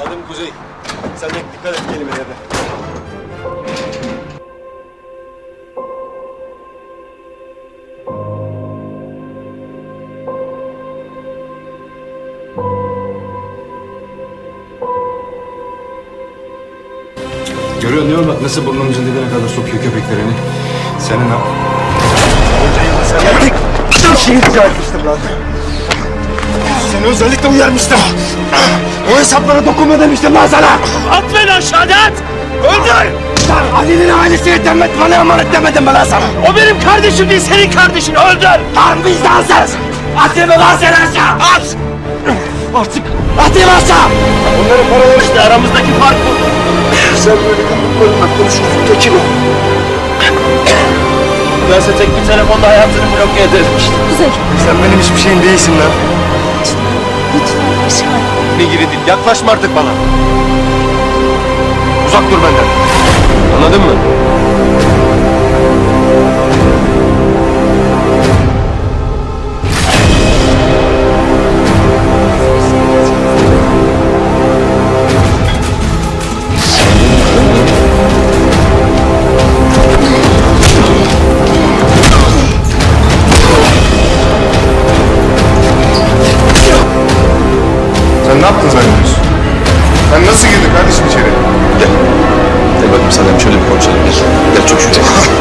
Adım Kuzey. Sen de dikkat et kelimelerine. Görüyorsun değil mi bak nasıl burnumuzun dibine kadar sokuyor köpeklerini. Senin ha. Onca yılda senden tek bir şey rica etmiştim lan. Seni özellikle uyarmıştım. O hesaplara dokunma demiştim lan sana. At beni aşağıda at! Öldür! Lan Ali'nin ailesini demet bana emanet demedim mi lan sana? O benim kardeşim değil senin kardeşin öldür! Lan vicdansız! Atayım lan seni aşağı? At! Artık atayım aşağı! Onların paraları İşte aramızdaki fark bu. Sen böyle yumruklarınla konuşuyorsun Tekin o. Gelse tek bir telefonda hayatını bloke edermişti. Kuzey, Sen benim hiçbir şeyim değilsin lan. Yaklaşma artık bana. Uzak dur benden. Anladın mı? Ne yaptın zannediyorsun? Sen nasıl girdin kardeşim içeri? Gel bakayım seninle şöyle bir konuşalım. Gel, gel çok şuraya.